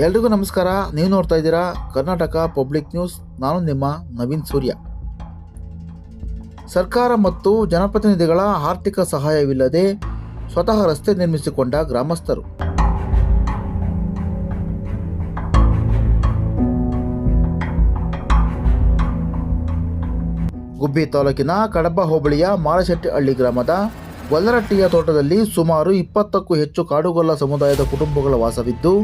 ಎಲ್ರಿಗೂ ನಮಸ್ಕಾರ. ನೀವು ನೋಡ್ತಾ ಇದ್ದೀರಾ ಕರ್ನಾಟಕ ಪಬ್ಲಿಕ್ ನ್ಯೂಸ್. ನಾನು ನಿಮ್ಮ ನವೀನ್ ಸೂರ್ಯ. ಸರ್ಕಾರ ಮತ್ತು ಜನಪ್ರತಿನಿಧಿಗಳ ಆರ್ಥಿಕ ಸಹಾಯವಿಲ್ಲದೆ ಸ್ವತಃ ರಸ್ತೆ ನಿರ್ಮಿಸಿಕೊಂಡ ಗ್ರಾಮಸ್ಥರು. ಗುಬ್ಬಿ ತಾಲೂಕಿನ ಕಡಬ ಹೋಬಳಿಯ ಮಾರಶೆಟ್ಟಿಹಳ್ಳಿ ಗ್ರಾಮದ ಗೊಲ್ಲರಟ್ಟಿಯ ತೋಟದಲ್ಲಿ ಸುಮಾರು ಇಪ್ಪತ್ತಕ್ಕೂ ಹೆಚ್ಚು ಕಾಡುಗೊಲ್ಲ ಸಮುದಾಯದ ಕುಟುಂಬಗಳ ವಾಸವಿದ್ದು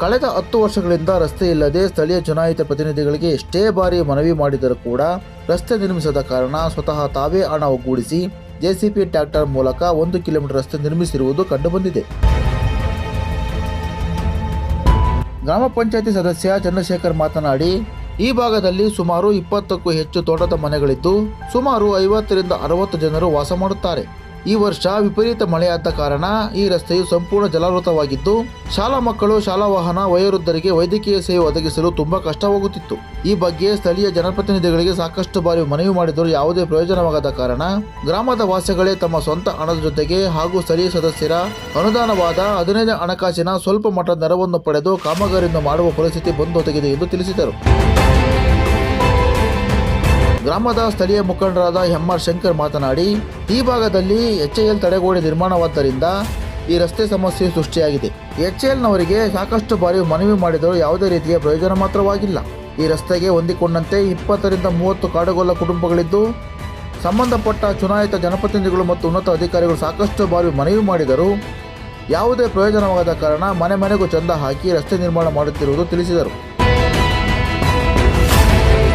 ಕಳೆದ ಹತ್ತು ವರ್ಷಗಳಿಂದ ರಸ್ತೆ ಇಲ್ಲದೆ ಸ್ಥಳೀಯ ಚುನಾಯಿತ ಪ್ರತಿನಿಧಿಗಳಿಗೆ ಎಷ್ಟೇ ಬಾರಿ ಮನವಿ ಮಾಡಿದರೂ ಕೂಡ ರಸ್ತೆ ನಿರ್ಮಿಸದ ಕಾರಣ ಸ್ವತಃ ತಾವೇ ಹಣ ಒಗ್ಗೂಡಿಸಿ ಜೆಸಿಪಿ ಟ್ರ್ಯಾಕ್ಟರ್ ಮೂಲಕ ಒಂದು ಕಿಲೋಮೀಟರ್ ರಸ್ತೆ ನಿರ್ಮಿಸಿರುವುದು ಕಂಡುಬಂದಿದೆ. ಗ್ರಾಮ ಪಂಚಾಯತಿ ಸದಸ್ಯ ಚಂದ್ರಶೇಖರ್ ಮಾತನಾಡಿ, ಈ ಭಾಗದಲ್ಲಿ ಸುಮಾರು ಇಪ್ಪತ್ತಕ್ಕೂ ಹೆಚ್ಚು ತೋಟದ ಮನೆಗಳಿದ್ದು ಸುಮಾರು ಐವತ್ತರಿಂದ ಅರವತ್ತು ಜನರು ವಾಸ ಮಾಡುತ್ತಾರೆ. ಈ ವರ್ಷ ವಿಪರೀತ ಮಳೆಯಾದ ಕಾರಣ ಈ ರಸ್ತೆಯು ಸಂಪೂರ್ಣ ಜಲಾವೃತವಾಗಿದ್ದು, ಶಾಲಾ ಮಕ್ಕಳು, ಶಾಲಾ ವಾಹನ ವಯೋವೃದ್ಧರಿಗೆ ವೈದ್ಯಕೀಯ ಸೇವೆ ಒದಗಿಸಲು ತುಂಬಾ ಕಷ್ಟವಾಗುತ್ತಿತ್ತು. ಈ ಬಗ್ಗೆ ಸ್ಥಳೀಯ ಜನಪ್ರತಿನಿಧಿಗಳಿಗೆ ಸಾಕಷ್ಟು ಬಾರಿ ಮನವಿ ಮಾಡಿದರೂ ಯಾವುದೇ ಪ್ರಯೋಜನವಾಗದ ಕಾರಣ ಗ್ರಾಮದ ವಾಸಿಗಳೇ ತಮ್ಮ ಸ್ವಂತ ಹಣದ ಜೊತೆಗೆ ಹಾಗೂ ಸ್ಥಳೀಯ ಸದಸ್ಯರ ಅನುದಾನವಾದ ಹದಿನೈದು ಹಣಕಾಸಿನ ಸ್ವಲ್ಪ ಮಟ್ಟದ ನೆರವನ್ನು ಪಡೆದು ಕಾಮಗಾರಿಯನ್ನು ಮಾಡುವ ಪರಿಸ್ಥಿತಿ ಬಂದೊದಗಿದೆ ಎಂದು ತಿಳಿಸಿದರು. ಗ್ರಾಮದ ಸ್ಥಳೀಯ ಮುಖಂಡರಾದ ಎಂಆರ್ ಶಂಕರ್ ಮಾತನಾಡಿ, ಈ ಭಾಗದಲ್ಲಿ ಎಚ್ಎಎಲ್ ತಡೆಗೋಡೆ ನಿರ್ಮಾಣವಾದ್ದರಿಂದ ಈ ರಸ್ತೆ ಸಮಸ್ಯೆ ಸೃಷ್ಟಿಯಾಗಿದೆ. ಎಚ್ಎಎಲ್ನವರಿಗೆ ಸಾಕಷ್ಟು ಬಾರಿ ಮನವಿ ಮಾಡಿದರೂ ಯಾವುದೇ ರೀತಿಯ ಪ್ರಯೋಜನ ಮಾತ್ರವಾಗಿಲ್ಲ. ಈ ರಸ್ತೆಗೆ ಹೊಂದಿಕೊಂಡಂತೆ ಇಪ್ಪತ್ತರಿಂದ ಮೂವತ್ತು ಕಾಡುಗೊಲ್ಲ ಕುಟುಂಬಗಳಿದ್ದು, ಸಂಬಂಧಪಟ್ಟ ಚುನಾಯಿತ ಜನಪ್ರತಿನಿಧಿಗಳು ಮತ್ತು ಉನ್ನತ ಅಧಿಕಾರಿಗಳು ಸಾಕಷ್ಟು ಬಾರಿ ಮನವಿ ಮಾಡಿದರೂ ಯಾವುದೇ ಪ್ರಯೋಜನವಾಗದ ಕಾರಣ ಮನೆ ಮನೆಗೂ ಚಂದ ಹಾಕಿ ರಸ್ತೆ ನಿರ್ಮಾಣ ಮಾಡುತ್ತಿರುವುದು ತಿಳಿಸಿದರು.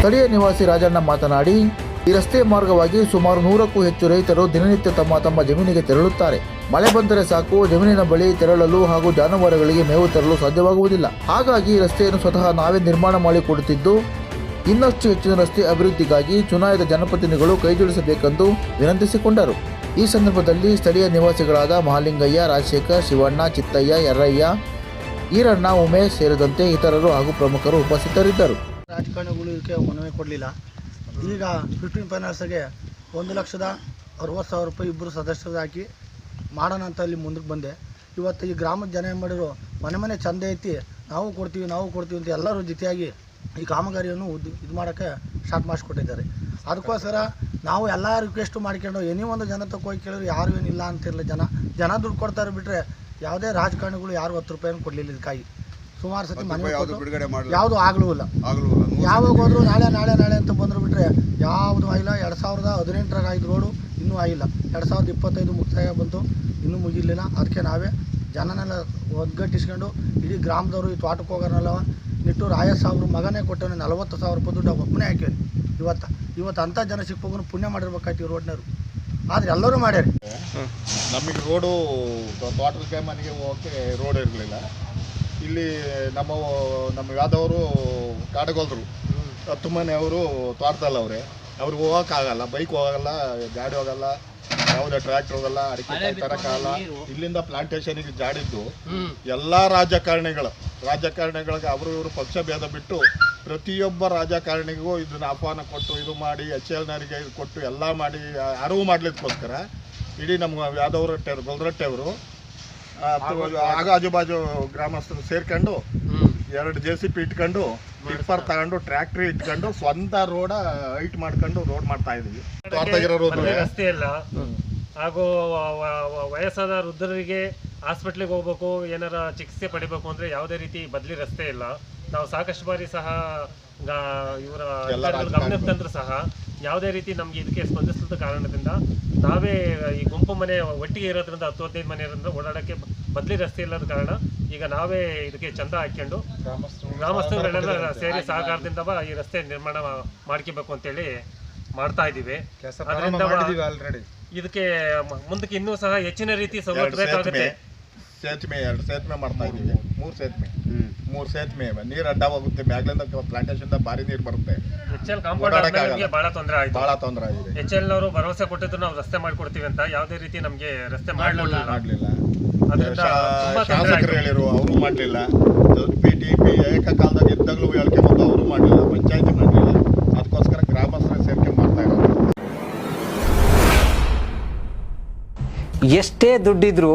ಸ್ಥಳೀಯ ನಿವಾಸಿ ರಾಜಣ್ಣ ಮಾತನಾಡಿ, ಈ ರಸ್ತೆ ಮಾರ್ಗವಾಗಿ ಸುಮಾರು ನೂರಕ್ಕೂ ಹೆಚ್ಚು ರೈತರು ದಿನನಿತ್ಯ ತಮ್ಮ ತಮ್ಮ ಜಮೀನಿಗೆ ತೆರಳುತ್ತಾರೆ. ಮಳೆ ಬಂದರೆ ಸಾಕು, ಜಮೀನಿನ ಬಳಿ ತೆರಳಲು ಹಾಗೂ ಜಾನುವಾರುಗಳಿಗೆ ಮೇವು ತರಲು ಸಾಧ್ಯವಾಗುವುದಿಲ್ಲ. ಹಾಗಾಗಿ ರಸ್ತೆಯನ್ನು ಸ್ವತಃ ನಾವೇ ನಿರ್ಮಾಣ ಮಾಡಿಕೊಡುತ್ತಿದ್ದು, ಇನ್ನಷ್ಟು ಹೆಚ್ಚಿನ ರಸ್ತೆ ಅಭಿವೃದ್ಧಿಗಾಗಿ ಚುನಾಯಿತ ಜನಪ್ರತಿನಿಧಿಗಳು ಕೈಜೋಡಿಸಬೇಕೆಂದು ವಿನಂತಿಸಿಕೊಂಡರು. ಈ ಸಂದರ್ಭದಲ್ಲಿ ಸ್ಥಳೀಯ ನಿವಾಸಿಗಳಾದ ಮಹಾಲಿಂಗಯ್ಯ, ರಾಜಶೇಖರ್, ಶಿವಣ್ಣ, ಚಿತ್ತಯ್ಯ ಯರ್ರಯ್ಯ ಈರಣ್ಣ, ಉಮೇಶ್ ಸೇರಿದಂತೆ ಇತರರು ಹಾಗೂ ಪ್ರಮುಖರು ಉಪಸ್ಥಿತರಿದ್ದರು. ರಾಜಕಾರಣಿಗಳು ಇದಕ್ಕೆ ಮನವಿ ಕೊಡಲಿಲ್ಲ. ಈಗ ಫಿಫ್ಟೀನ್ ಫೈನಾನ್ಸ್ಗೆ ಒಂದು ಲಕ್ಷದ ಅರವತ್ತು ಸಾವಿರ ರೂಪಾಯಿ ಇಬ್ಬರು ಸದಸ್ಯರು ಹಾಕಿ ಮಾಡೋಣ ಅಂತ ಅಲ್ಲಿ ಮುಂದಕ್ಕೆ ಬಂದೆ. ಇವತ್ತು ಈ ಗ್ರಾಮದ ಜನ ಏನು ಮಾಡಿದ್ರು, ಮನೆ ಮನೆ ಚಂದ ಐತಿ, ನಾವು ಕೊಡ್ತೀವಿ ನಾವು ಕೊಡ್ತೀವಿ ಅಂತ ಎಲ್ಲರೂ ಜೊತೆಯಾಗಿ ಈ ಕಾಮಗಾರಿಯನ್ನು ಉದ್, ಇದು ಮಾಡೋಕ್ಕೆ ಸ್ಟಾರ್ಟ್ ಮಾಡಿಸ್ಕೊಟ್ಟಿದ್ದಾರೆ. ಅದಕ್ಕೋಸ್ಕರ ನಾವು ಎಲ್ಲ ರಿಕ್ವೆಸ್ಟು ಮಾಡ್ಕೊಂಡು ಎನಿ ಒಂದು ಜನ ಹೋಗಿ ಕೇಳಿದ್ರು, ಯಾರು ಏನಿಲ್ಲ ಅಂತಿರಲಿಲ್ಲ ಜನ. ಜನ ದುಡ್ಡು ಕೊಡ್ತಾರೆ ಬಿಟ್ಟರೆ ಯಾವುದೇ ರಾಜಕಾರಣಿಗಳು ಯಾರು ಹತ್ತು ರೂಪಾಯಿನ ಕೊಡಲಿಲ್ಲ ಇದಕ್ಕಾಗಿ. ಸುಮಾರು ಸತಿ ಮನೆ ಯಾವುದು ಬಿಡುಗಡೆ ಮಾಡಲು? ಯಾವುದು ಆಗಲೂ ಇಲ್ಲ. ಆಗಲೂ ಯಾವಾಗ ಹೋದ್ರು ನಾಳೆ ನಾಳೆ ನಾಳೆ ಅಂತ ಬಂದ್ರು ಬಿಟ್ರೆ ಯಾವುದು ಆಗಿಲ್ಲ ಎರಡು ಸಾವಿರದ ಹದಿನೆಂಟರಾಗ ಆಯ್ತು ರೋಡು ಇನ್ನೂ ಆಗಿಲ್ಲ. ಎರಡು ಸಾವಿರದ ಇಪ್ಪತ್ತೈದು ಮುಕ್ತಾಯ ಬಂತು. ಇನ್ನೂ ಮುಗಿಲಿಲ್ಲ. ಅದಕ್ಕೆ ನಾವೇ ಜನನೆಲ್ಲ ಒಗ್ಗಟ್ಟಿಸ್ಕೊಂಡು ಇಡೀ ಗ್ರಾಮದವರು ಈ ತೋಟಕ್ಕೆ ಹೋಗೋಣಲ್ಲ ನಿಟ್ಟು ರಾಯ ಸಾವಿರ ಮಗನೇ ಕೊಟ್ಟವನು ನಲವತ್ತು ಸಾವಿರ ರೂಪಾಯಿ ದುಡ್ಡು ಒಬ್ಬನೇ ಹಾಕಿವ್ರಿ ಇವತ್ತು ಇವತ್ತು ಅಂಥ ಜನ ಸಿಕ್ಕೋಗನು ಪುಣ್ಯ ಮಾಡಿರ್ಬೇಕಾಯ್ತು ರೋಡ್ನವರು ರೋಡ್ನವ್ರು. ಆದ್ರೆ ಎಲ್ಲರೂ ಮಾಡ್ಯಾರ. ನಮಗೆ ರೋಡು ತೋಟದ ಮನೆಗೆ ಹೋಗೋಕ್ಕೆ ರೋಡ್ ಇರಲಿಲ್ಲ. ಇಲ್ಲಿ ನಮ್ಮ ನಮ್ಮ ಯಾದವರು ಕಾಡಗೋಲ್ರು. ಹತ್ತು ಮನೆಯವರು ತೋಟದಲ್ಲಿ ಅವ್ರೆ. ಅವ್ರಿಗೆ ಹೋಗೋಕ್ಕಾಗಲ್ಲ ಬೈಕ್ ಹೋಗಲ್ಲ ಗಾಡಿ ಹೋಗಲ್ಲ ಯಾವುದೇ ಟ್ರ್ಯಾಕ್ಟರ್ ಹೋಗಲ್ಲ ಅಡಿಕೆ ತರಕ್ಕಾಗಲ್ಲ ಇಲ್ಲಿಂದ ಪ್ಲಾಂಟೇಶನ್ಗೆ ಜಾಡಿದ್ದು ಎಲ್ಲ ರಾಜಕಾರಣಿಗಳು. ರಾಜಕಾರಣಿಗಳಿಗೆ ಅವರು ಇವರು ಪಕ್ಷ ಭೇದ ಬಿಟ್ಟು ಪ್ರತಿಯೊಬ್ಬ ರಾಜಕಾರಣಿಗೂ ಇದನ್ನ ಆಹ್ವಾನ ಕೊಟ್ಟು ಇದು ಮಾಡಿ ಎಚ್ ಎಲ್ನವರಿಗೆ ಇದು ಕೊಟ್ಟು ಎಲ್ಲ ಮಾಡಿ ಅರಿವು ಮಾಡ್ಲಿಕ್ಕೋಸ್ಕರ ಇಡೀ ನಮ್ಮ ಯಾದವ್ ಗೊಲ್ರಟ್ಟೆ ಅವರು ಆಗ ಆಜುಬಾಜು ಗ್ರಾಮಸ್ಥರು ಸೇರ್ಕೊಂಡು ಎರಡು ಜೆ ಸಿ ಪಿ ಇಟ್ಕೊಂಡು ಟಿಪ್ಪರ್ ತಗೊಂಡು ಟ್ರ್ಯಾಕ್ಟ್ರಿ ಇಟ್ಕೊಂಡು ಸ್ವಂತ ರೋಡ ಹೈಟ್ ಮಾಡ್ಕೊಂಡು ರೋಡ್ ಮಾಡ್ತಾ ಇದೀವಿ. ರಸ್ತೆ ಇಲ್ಲ. ಹಾಗೂ ವಯಸ್ಸಾದ ವೃದ್ಧರಿಗೆ ಹಾಸ್ಪಿಟ್ಲಿಗೆ ಹೋಗ್ಬೇಕು ಏನಾರ ಚಿಕಿತ್ಸೆ ಪಡಿಬೇಕು ಅಂದ್ರೆ ಯಾವುದೇ ರೀತಿ ಬದಲಿ ರಸ್ತೆ ಇಲ್ಲ. ನಾವು ಸಾಕಷ್ಟು ಬಾರಿ ಸಹ ಇವರ ಗಮನಕ್ಕೆ ತಂದ್ರು ಸಹ. ಯಾವುದೇ ರೀತಿ ನಮಗೆ ಇದಕ್ಕೆ ಸ್ಪಂದಿಸದ ಕಾರಣದಿಂದ ನಾವೇ ಈ ಗುಂಪು ಮನೆ ಒಟ್ಟಿಗೆ ಇರೋದ್ರಿಂದ ಹತ್ತು ಹದಿನೈದು ಮನೆ ಇರೋದ್ರಿಂದ ಓಡಾಡಕ್ಕೆ ಬದಲಿ ರಸ್ತೆ ಇಲ್ಲದ ಕಾರಣ ಈಗ ನಾವೇ ಇದಕ್ಕೆ ಚಂದ ಹಾಕ್ಕೊಂಡು ಗ್ರಾಮಸ್ಥರುಗಳೆಲ್ಲ ಸೇರಿ ಸಹಕಾರದಿಂದ ಈ ರಸ್ತೆ ನಿರ್ಮಾಣ ಮಾಡ್ಕೋಬೇಕು ಅಂತೇಳಿ ಮಾಡ್ತಾ ಇದ್ದೀವಿ. ಅದರಿಂದ ಇದಕ್ಕೆ ಮುಂದಕ್ಕೆ ಇನ್ನೂ ಸಹ ಹೆಚ್ಚಿನ ರೀತಿ ಸವಲತ್ತು ಬೇಕಾಗುತ್ತೆ. ಸೇತುವೆ ಎರಡು ಸೇತುವೆ ಮಾಡ್ತಾ ಇದ್ದೀವಿ. ಮೂರು ಸೇತುವೆ. ಮೂರು ಸೇತುವೆ ನೀರ್ ಅಡ್ಡ ಹೋಗುತ್ತೆ ಮ್ಯಾಗ್ಲಿಂದ ಪ್ಲಾಂಟೇಶನ್ ಭಾರಿ ನೀರು ಬರುತ್ತೆ. ಎಚ್ ಎಲ್ ಕಾಂಪೌಂಡ್ ಬಹಳ ತೊಂದರೆ ಆಯ್ತು. ಬಹಳ ತೊಂದರೆ ಆಗಿದೆ. ಎಚ್ ಎಲ್ ನವರು ಭರವಸೆ ಕೊಟ್ಟಿದ್ರು ನಾವು ರಸ್ತೆ ಮಾಡ್ಕೊಡ್ತೀವಿ ಅಂತ ಯಾವುದೇ ರೀತಿ ನಮಗೆ ರಸ್ತೆ ಮಾಡಲಿಲ್ಲ ಶಾಸಕರು ಹೇಳಿರು ಅವರು ಮಾಡಲಿಲ್ಲ. ಪಿ ಟಿ ಪಿ ಏಕಕಾಲದಾಗ ಇದ್ದಾಗಲೂ ಹೇಳಿಕೆ ಬಂದು ಅವರು ಮಾಡಲಿಲ್ಲ. ಪಂಚಾಯತಿ ಮಾಡಲಿಲ್ಲ. ಅದಕ್ಕೋಸ್ಕರ ಗ್ರಾಮಸ್ಥರ ಸೇರ್ಕೆ ಮಾಡ್ತಾ ಇರೋದು. ಎಷ್ಟೇ ದುಡ್ಡಿದ್ರೂ